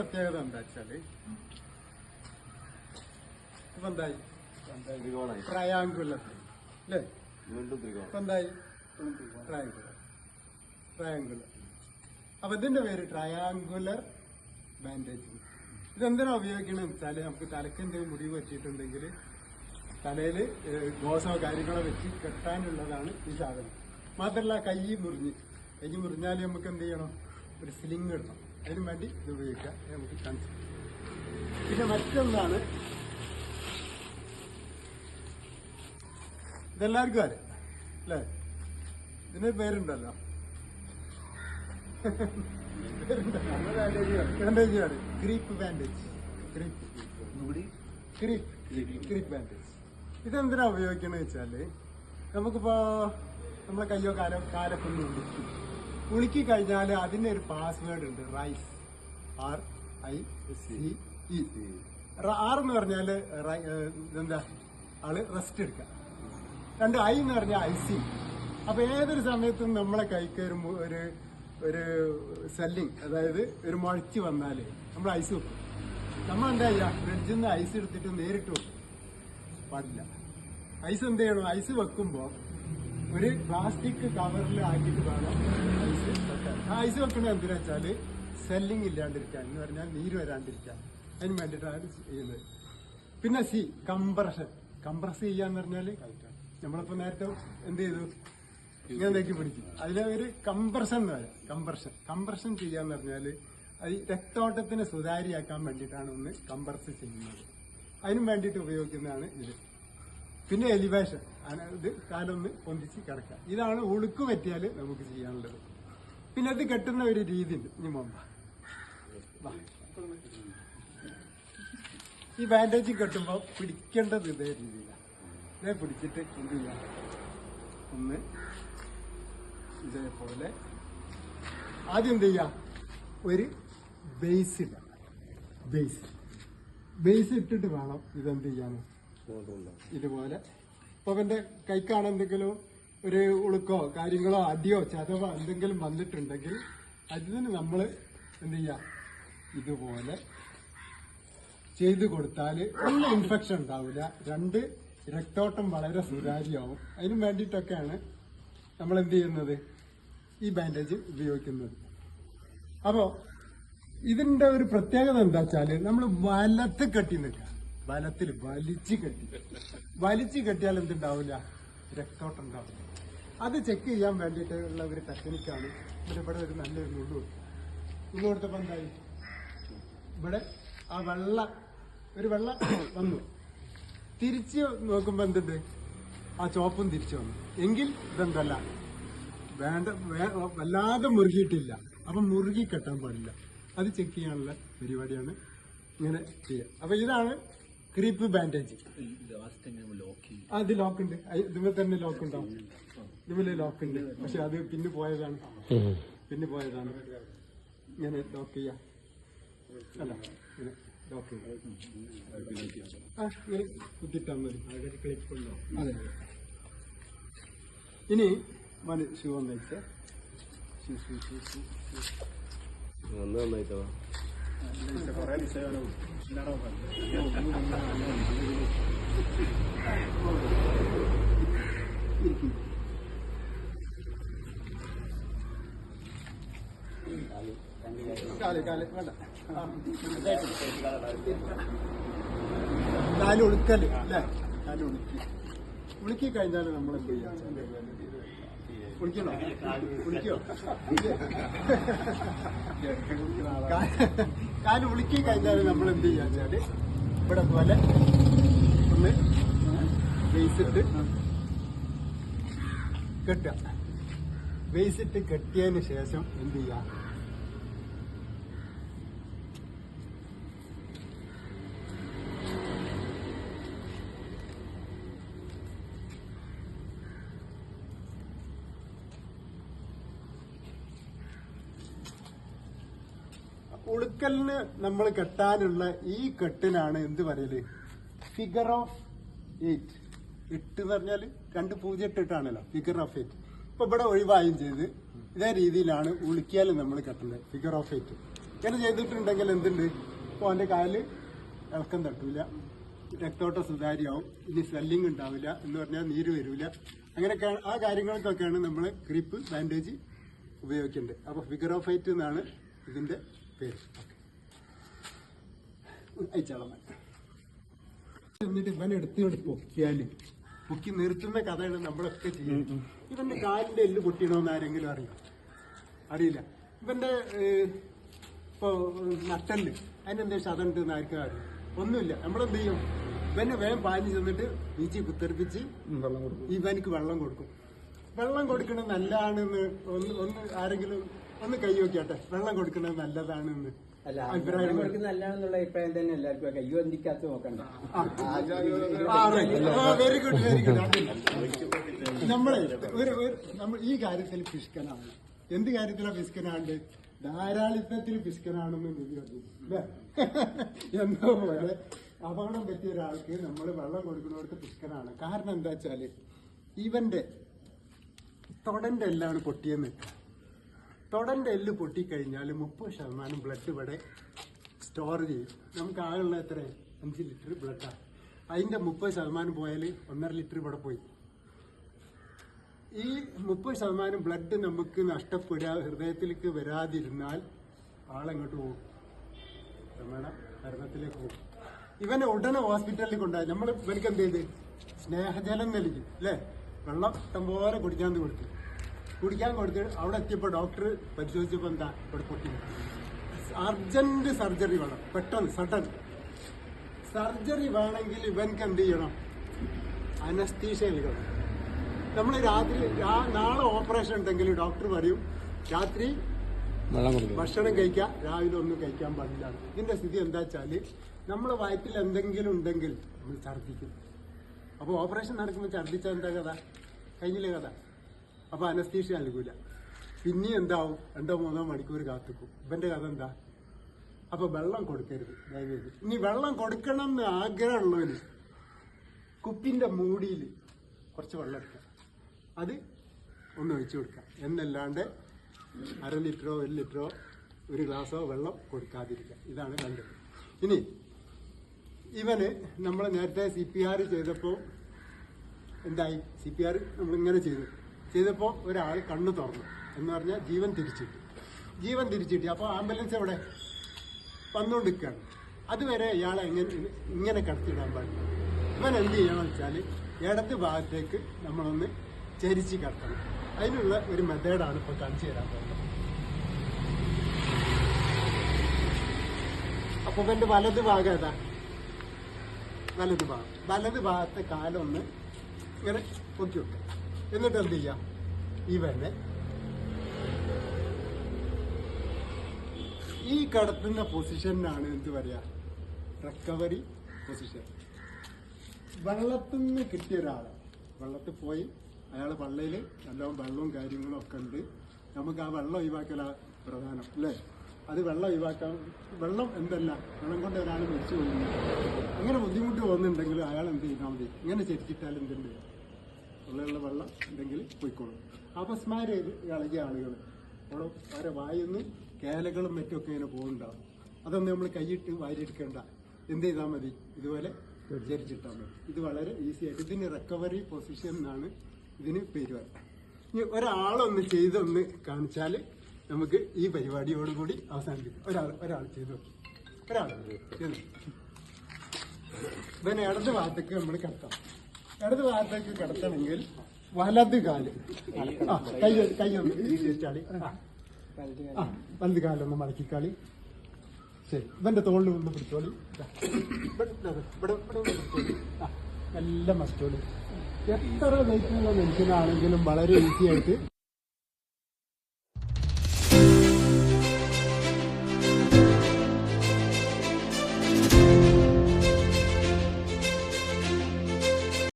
പ്രത്യേകത എന്താ വെച്ചാൽ? ഇപ്പൊ എന്തായി? ത്രികോണായി ട്രയാങ്കുലർ അല്ലേ? ഇപ്പൊ എന്തായി? ട്രയാങ്കുലർ ട്രയാങ്കുലർ അപ്പൊ ഇതിന്റെ പേര് ട്രയാങ്കുലർ ബാൻഡേജ്. ഇതെന്തിനാ ഉപയോഗിക്കണമെന്ന് വെച്ചാൽ നമുക്ക് തലക്ക് എന്തെങ്കിലും മുടിവ് വെച്ചിട്ടുണ്ടെങ്കിൽ തലയിൽ ഏഹ്, ദോശോ കാര്യങ്ങളോ വെച്ച് കെട്ടാനുള്ളതാണ് ഈ സാധനം. മാത്രല്ല കൈ മുറിഞ്ഞ്. കൈ മുറിഞ്ഞാൽ നമുക്ക് എന്ത് ചെയ്യണം? ഒരു സ്ലിംഗ് ഇടണം. അതിന് വേണ്ടി ഇത് ഉപയോഗിക്കാം. നമുക്ക് ചാൻസ്. പിന്നെ മറ്റൊന്നാണ് ഇതെല്ലാവർക്കും അറിയാം അല്ലേ? ഇതിന് പേരുണ്ടല്ലോ. ബാൻഡേജാണ് crepe bandage crepe crepe crepe bandage ഇതെന്തിനാ ഉപയോഗിക്കണമെന്ന് വെച്ചാൽ നമുക്കിപ്പോ നമ്മളെ കയ്യോ കാലോ കാലൊക്കെ ഒന്ന് ഉളുക്കി ഉളുക്കി കഴിഞ്ഞാൽ അതിനൊരു പാസ്വേഡ് ഉണ്ട്. Rice R I C E R എന്ന് പറഞ്ഞാൽ എന്താ? ആൾ റെസ്റ്റ് എടുക്കുക രണ്ട് ഐ എന്ന് പറഞ്ഞാൽ ഐ സി അപ്പൊ ഏതൊരു സമയത്തും നമ്മളെ കൈക്ക് ഒരു ഒരു ഒരു സെല്ലിങ് അതായത് ഒരു മുഴച്ച് വന്നാൽ നമ്മൾ ഐസ് വെക്കും. നമ്മൾ എന്താ ചെയ്യുക ഫ്രിഡ്ജിൽ നിന്ന് ഐസ് എടുത്തിട്ട് നേരിട്ട് വെക്കും. പാടില്ല. ഐസ് എന്ത് ചെയ്യണം? ഐസ് വെക്കുമ്പോ ഒരു പ്ലാസ്റ്റിക് കവറിൽ ആക്കിയിട്ട് വേണം. ഐസ് വെക്കാൻ ആ ഐസ് വെക്കണത് എന്തിനാ വെച്ചാൽ സെല്ലിങ് ഇല്ലാണ്ടിരിക്കാൻ. എന്ന് പറഞ്ഞാൽ നീര് വരാണ്ടിരിക്കാൻ. അതിന് വേണ്ടിയിട്ടാണ് ചെയ്യുന്നത്. പിന്നെ സി കംപ്രഷൻ കംപ്രസ് ചെയ്യാന്ന് പറഞ്ഞാൽ നമ്മളിപ്പോൾ നേരത്തെ എന്ത് ചെയ്തു? ഇങ്ങനെ ഇങ്ങനെയൊക്കെ പിടിക്കും അതിലെ ഒരു കംപ്രഷൻ എന്ന് പറയാം. കംപ്രഷൻ കംപ്രഷൻ ചെയ്യാന്ന് പറഞ്ഞാൽ അത് രക്തോട്ടത്തിന് സുതാര്യമാക്കാൻ വേണ്ടിയിട്ടാണ് ഒന്ന് കംപ്രസ് ചെയ്യുന്നത്. അതിനും വേണ്ടിയിട്ട് ഉപയോഗിക്കുന്നതാണ് ഇത്. പിന്നെ എലിവേഷൻ. ഇത് കാലൊന്ന് പൊന്തിച്ച് കിടക്കുക ഇതാണ് ഉളുക്ക് പറ്റിയാൽ നമുക്ക് ചെയ്യാനുള്ളത്. പിന്നെ അത് കെട്ടുന്ന ഒരു രീതി ഉണ്ട്. ഇനി മുമ്പ് വാ. ഈ ബാൻഡേജ് കെട്ടുമ്പോൾ പിടിക്കേണ്ടത് ഇതേ രീതിയിലാണ് ഇതേ പിടിച്ചിട്ട് എന്ത് ചെയ്യാം? ഒന്ന് ഇതേപോലെ ആദ്യം എന്ത് ചെയ്യാം? ഒരു ബേസ് ഇല്ല ബേസ് ബേസ് ഇട്ടിട്ട് വേണം ഇതെന്ത് ചെയ്യാൻ ഇതുപോലെ. ഇപ്പൊ അവന്റെ കൈക്കാണ് എന്തെങ്കിലും ഒരു ഉളുക്കോ കാര്യങ്ങളോ അടിയോ ചതവോ എന്തെങ്കിലും വന്നിട്ടുണ്ടെങ്കിൽ അതിന് നമ്മൾ എന്ത് ചെയ്യാം? ഇതുപോലെ ചെയ്തു കൊടുത്താൽ ഒന്ന് ഇൻഫെക്ഷൻ ഉണ്ടാവില്ല രണ്ട് രക്തോട്ടം വളരെ സുതാര്യമാവും. അതിനു വേണ്ടിയിട്ടൊക്കെയാണ് നമ്മൾ എന്ത് ചെയ്യുന്നത്? ഈ ബാൻഡേജ് ഉപയോഗിക്കുന്നത്. അപ്പോൾ ഇതിന്റെ ഒരു പ്രത്യേകത എന്താ വെച്ചാൽ നമ്മൾ വലത്ത് കെട്ടി നിൽക്കുക. വലത്തിൽ വലിച്ചു കെട്ടി. വലിച്ചു കെട്ടിയാൽ എന്തുണ്ടാവില്ല? രക്തോട്ടം ഉണ്ടാവില്ല അത് ചെക്ക് ചെയ്യാൻ വേണ്ടിയിട്ടുള്ള ഒരു ടെക്നിക്കാണ് ഇവിടെ ഇവിടെ ഒരു നല്ലൊരു മുള്ളു കൊടുത്തു. നുള്ളു കൊടുത്തപ്പോ എന്തായി? ഇവിടെ ആ വെള്ള ഒരു വെള്ള വന്നു. തിരിച്ച് നോക്കുമ്പോ എന്തുണ്ട്? ആ ചോപ്പും തിരിച്ചു വന്നു. എങ്കിൽ ഇതെന്തല്ല? വേണ്ട വല്ലാതെ മുറുകിയിട്ടില്ല. അപ്പൊ മുറുകി കെട്ടാൻ പാടില്ല. അത് ചെക്ക് ചെയ്യാനുള്ള പരിപാടിയാണ് ഇങ്ങനെ ചെയ്യുക. അപ്പൊ ഇതാണ് ക്രീപ്പ് ബാൻഡേജ് അത് ലോക്ക് ഉണ്ട്. ഇതുപോലെ തന്നെ ലോക്ക് ഉണ്ടാവും. ഇതുപോലെ ലോക്ക് ഉണ്ട്. പക്ഷെ അത് പിന്നെ പോയതാണ്. പിന്നെ പോയതാണ്. ഇങ്ങനെ ലോക്ക് ചെയ്യാം. അല്ല ലോക്ക് ചെയ്യാം. കുത്തിട്ടാൽ മതി. അതെ. ഇനി മതി ഷൂ ഒന്ന് നന്നായിട്ടോ? കുറേ അല്ലേ? കാൽ ഉളുക്കി ഉളുക്കി കഴിഞ്ഞാൽ നമ്മൾ എന്ത് ചെയ്യാം? കുളിക്കണോ? കുളിക്കോ? കാൽ ഉളുക്കി കഴിഞ്ഞാൽ നമ്മൾ എന്ത് ചെയ്യാച്ചാൽ ഇവിടെ പോലെ ഒന്ന് വേസിട്ട് കെട്ടുക. വേസിട്ട് കെട്ടിയതിന് ശേഷം എന്ത് ചെയ്യാം? ഉളുക്കലിന് നമ്മൾ കെട്ടാനുള്ള ഈ കെട്ടിനാണ് എന്ത് പറയൽ? ഫിഗർ ഓഫ് എയ്റ്റ് എട്ട് എന്ന് പറഞ്ഞാൽ രണ്ട് പൂജ്യം എട്ട് എട്ടാണല്ലോ ഫിഗർ ഓഫ് എയ്റ്റ് ഇപ്പൊ ഇവിടെ ഒഴിവായും ചെയ്ത് ഇതേ രീതിയിലാണ് ഉളുക്കിയാൽ നമ്മൾ കെട്ടുന്നത് ഫിഗർ ഓഫ് എയ്റ്റ് ഇങ്ങനെ ചെയ്തിട്ടുണ്ടെങ്കിൽ എന്തുണ്ട്? ഇപ്പോൾ അവന്റെ കാൽ ഇളക്കം തട്ടൂല രക്തോട്ട സുതാര്യമാവും ഇനി സ്വെല്ലിംഗ് ഉണ്ടാവില്ല എന്ന് പറഞ്ഞാൽ നീര് വരില്ല അങ്ങനെയൊക്കെ ആ കാര്യങ്ങൾക്കൊക്കെയാണ് നമ്മൾ ക്രിപ്പ് ബാൻഡേജ് ഉപയോഗിക്കേണ്ടത്. അപ്പോൾ എയ്റ്റ് എന്നാണ് ഇതിന്റെ പേര്. അയച്ചാളം. എന്നിട്ട് ഇവൻ എടുത്തുകൊണ്ട് പൊക്കിയാൽ. പൊക്കി നിർത്തുന്ന കഥയാണ് നമ്മളൊക്കെ ചെയ്യുന്നത്. ഇവന്റെ കാലിന്റെ എല്ല് പൊട്ടിയണോന്ന് ആരെങ്കിലും അറിയാം? അറിയില്ല. ഇവന്റെ ഇപ്പോ നട്ടൽ അതിനെന്താ ശതണ്ട് എന്ന് ആർക്കും അറിയാം ഒന്നുമില്ല. നമ്മളെന്ത് ചെയ്യും? ഇവനെ വേഗം പാഞ്ഞു ചെന്നിട്ട് നീച്ചി കുത്തെറിപ്പിച്ച് ഇവനിക്ക് വെള്ളം കൊടുക്കും. വെള്ളം കൊടുക്കണത് നല്ലതാണെന്ന് ഒന്ന് ഒന്ന് ആരെങ്കിലും ഒന്ന് കൈ നോക്കിയാട്ടെ വെള്ളം കൊടുക്കുന്നത് നല്ലതാണെന്ന് അല്ല അഭിപ്രായം അവർക്ക് നല്ലതാണെന്നുള്ള അഭിപ്രായം തന്നെ എല്ലാവർക്കും കയ്യോ എന്തിക്കാത്ത നോക്കണ്ട വെരി ഗുഡ് വെരി ഗുഡ് നമ്മളെ ഒരു നമ്മൾ ഈ കാര്യത്തിൽ പിഷ്കനാണ് എന്ത് കാര്യത്തിലാ പിശുക്കനാണ്ട് ധാരാളിത്തത്തിൽ പിശുക്കനാണെന്ന് നിധി പറഞ്ഞു അല്ലേ എന്തോ പോലെ അപകടം പറ്റിയ ഒരാൾക്ക് നമ്മൾ വെള്ളം കൊടുക്കുന്നവർക്ക് പിശുക്കനാണ് കാരണം എന്താ വെച്ചാൽ ഇവന്റെ തൊടന്റെ എല്ലാണ് പൊട്ടിയെന്ന് തൊടന്റെ എല്ല് പൊട്ടിക്കഴിഞ്ഞാൽ മുപ്പത് ശതമാനം ബ്ലഡ് ഇവിടെ സ്റ്റോർ ചെയ്യും. നമുക്ക് ആകെയുള്ള എത്ര അഞ്ച് ലിറ്റർ ബ്ലഡാണ് അതിന്റെ മുപ്പത് ശതമാനം പോയാൽ ഒന്നര ലിറ്റർ ഇവിടെ പോയി. ഈ മുപ്പത് ശതമാനം ബ്ലഡ് നമുക്ക് നഷ്ടപ്പെടുക ഹൃദയത്തിലേക്ക് വരാതിരുന്നാൽ ആളെങ്ങോട്ട് പോകും ക്രമേണ മരണത്തിലേക്ക് പോകും ഇവനെ ഉടനെ ഹോസ്പിറ്റലിൽ കൊണ്ടുപോയി. നമ്മൾ ഇവനക്ക് എന്ത് ചെയ്ത്? സ്നേഹജലം നൽകി അല്ലേ? വെള്ളം ഇഷ്ടംപോലെ കുടിക്കാൻ കൊടുത്തു. കുടിക്കാൻ കൊടുത്ത് അവിടെ എത്തിയപ്പോൾ ഡോക്ടർ പരിശോധിച്ചപ്പോൾ എന്താ ഇവിടെ പൊട്ടി. അർജന്റ് സർജറി വേണം. പെട്ടെന്ന് സഡൻ സർജറി വേണമെങ്കിൽ ഇവൻക്ക് എന്ത് ചെയ്യണം? അനസ്തീഷ നൽകണം നമ്മൾ രാത്രി നാളെ ഓപ്പറേഷൻ ഉണ്ടെങ്കിൽ ഡോക്ടർ പറയും രാത്രി ഭക്ഷണം കഴിക്കുക രാവിലെ ഒന്നും കഴിക്കാൻ പാടില്ല. ഇതിന്റെ സ്ഥിതി എന്താ വെച്ചാൽ നമ്മളെ വയറ്റിൽ എന്തെങ്കിലും ഉണ്ടെങ്കിൽ നമ്മൾ ഛർദ്ദിക്കും. അപ്പോൾ ഓപ്പറേഷൻ നടക്കുമ്പോൾ ഛർദ്ദിച്ചാൽ എന്താ കഥ? കഴിഞ്ഞില്ലേ കഥ? അപ്പോൾ അനസ്തീഷ നൽകൂല. പിന്നെ എന്താവും? രണ്ടോ മൂന്നോ മണിക്കൂർ കാത്തുക്കും. ഇവന്റെ കഥ എന്താ? അപ്പൊ വെള്ളം കൊടുക്കരുത് ദയവേത് ഇനി വെള്ളം കൊടുക്കണം എന്ന് ആഗ്രഹമുള്ളവന് കുപ്പിന്റെ മൂടിയിൽ കുറച്ച് വെള്ളം എടുക്കാം. അത് ഒന്ന് ഒഴിച്ചു കൊടുക്കാം. എന്നല്ലാണ്ട് അര ലിറ്ററോ ഒരു ലിറ്ററോ ഒരു ഗ്ലാസ്സോ വെള്ളം കൊടുക്കാതിരിക്കുക. ഇതാണ് കണ്ടത്. ഇനി ഇവന് നമ്മൾ നേരത്തെ സി പി ആർ ചെയ്തപ്പോൾ എന്തായി? സി പി ആർ നമ്മളിങ്ങനെ ചെയ്തു. ചെയ്തപ്പോൾ ഒരാൾ കണ്ണ് തുറന്നു. എന്ന് പറഞ്ഞാൽ ജീവൻ തിരിച്ചിട്ടു. ജീവൻ തിരിച്ചിട്ടി. അപ്പോൾ ആംബുലൻസ് എവിടെ? വന്നുകൊണ്ടിരിക്കുകയാണ് അതുവരെ ഇയാളെ എങ്ങനെ ഇങ്ങനെ കടത്തിയിടാൻ പാടില്ല. ഇവൻ എന്ത് ചെയ്യണം വെച്ചാൽ ഇടത് ഭാഗത്തേക്ക് നമ്മളൊന്ന് ചരിച്ച് കടത്തണം അതിനുള്ള ഒരു മെത്തേഡാണ് ഇപ്പോൾ കാണിച്ചു തരാൻ പോകുന്നത്. അപ്പോൾ ഇവന്റെ വലത് ഭാഗം ഏതാ? വലത് ഭാഗം. വലത് ഭാഗത്തെ കാലൊന്ന് ഇങ്ങനെ പൊക്കി വെക്കുക എന്നിട്ട് എന്ത് ചെയ്യാം? ഇവനെ ഈ കടത്തുന്ന പൊസിഷനാണ് എന്ത് പറയാ റിക്കവറി പൊസിഷൻ വെള്ളത്തിൽ നിന്ന് കിട്ടിയ ഒരാൾ വെള്ളത്തിൽ പോയി. അയാൾ പള്ളിയിൽ നല്ലോണം വെള്ളവും കാര്യങ്ങളും ഒക്കെ ഉണ്ട്. നമുക്ക് ആ വെള്ളം ഒഴിവാക്കലാ പ്രധാനം അല്ലേ? അത് വെള്ളം ഒഴിവാക്കാൻ വെള്ളം എന്തല്ല? വെള്ളം കൊണ്ട് ഒരാൾ മരിച്ചു പോകുന്നു. അങ്ങനെ ബുദ്ധിമുട്ട് പോകുന്നുണ്ടെങ്കിൽ അയാൾ എന്ത് ചെയ്താൽ മതി? ഇങ്ങനെ ചെരിച്ചിട്ടാൽ എന്തുണ്ട്? ഉള്ളിലുള്ള വെള്ളം ഉണ്ടെങ്കിൽ പോയിക്കോളും അപസ്മാര ഇളകിയ ആളുകൾ. അവിടെ അവരെ വായിന്ന് കേലകളും മറ്റുമൊക്കെ ഇങ്ങനെ പോകുന്നുണ്ടാവും അതൊന്നും നമ്മൾ കൈയിട്ട് വാരിയെടുക്കേണ്ട. എന്ത് ചെയ്താൽ മതി? ഇതുപോലെ ചരിച്ചിട്ടാൽ മതി. ഇത് വളരെ ഈസി ആയിട്ട് ഇതിന് റിക്കവറി പൊസിഷൻ എന്നാണ് ഇതിന് പേര് പറയുക ഇനി ഒരാളൊന്ന് ചെയ്തൊന്ന് കാണിച്ചാൽ നമുക്ക് ഈ പരിപാടിയോടുകൂടി അവസാനിപ്പിക്കാം. ഒരാൾ ഒരാൾ ചെയ്തു ഒരാൾ. ചെയ്തു ഇവനെ ഇടത് ഭാഗത്തേക്ക് നമ്മൾ കിടത്താം. ഇടത് ഭാഗത്തേക്ക് കിടത്തണമെങ്കിൽ വലത് കാൽ. കൈ കൈ ഒന്ന് ഈ ചേച്ചാളി ആ ആ വലത് കാലൊന്ന് മടക്കിക്കാളി ശരി ഇവന്റെ തോളിൽ ഒന്ന് പിടിച്ചോളി. ഇവിടെ നല്ല മസ്റ്റോളി. എത്ര വെയിറ്റുള്ള മനുഷ്യനാണെങ്കിലും വളരെ ഈസി ആയിട്ട്